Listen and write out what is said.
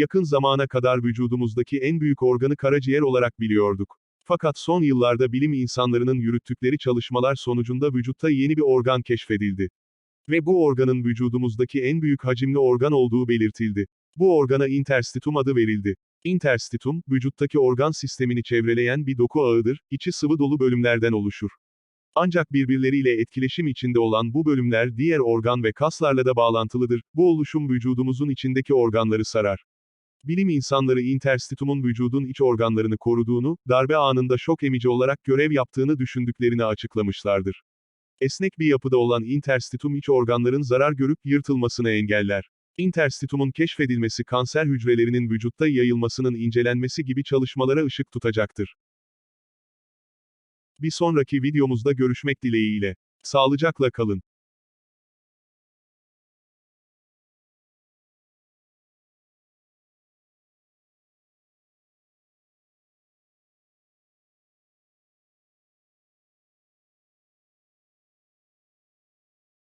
Yakın zamana kadar vücudumuzdaki en büyük organı karaciğer olarak biliyorduk. Fakat son yıllarda bilim insanlarının yürüttükleri çalışmalar sonucunda vücutta yeni bir organ keşfedildi. Ve bu organın vücudumuzdaki en büyük hacimli organ olduğu belirtildi. Bu organa interstitum adı verildi. Interstitum, vücuttaki organ sistemini çevreleyen bir doku ağıdır, içi sıvı dolu bölümlerden oluşur. Ancak birbirleriyle etkileşim içinde olan bu bölümler diğer organ ve kaslarla da bağlantılıdır. Bu oluşum vücudumuzun içindeki organları sarar. Bilim insanları interstitumun vücudun iç organlarını koruduğunu, darbe anında şok emici olarak görev yaptığını düşündüklerini açıklamışlardır. Esnek bir yapıda olan interstitum iç organların zarar görüp yırtılmasını engeller. Interstitumun keşfedilmesi kanser hücrelerinin vücutta yayılmasının incelenmesi gibi çalışmalara ışık tutacaktır. Bir sonraki videomuzda görüşmek dileğiyle. Sağlıcakla kalın.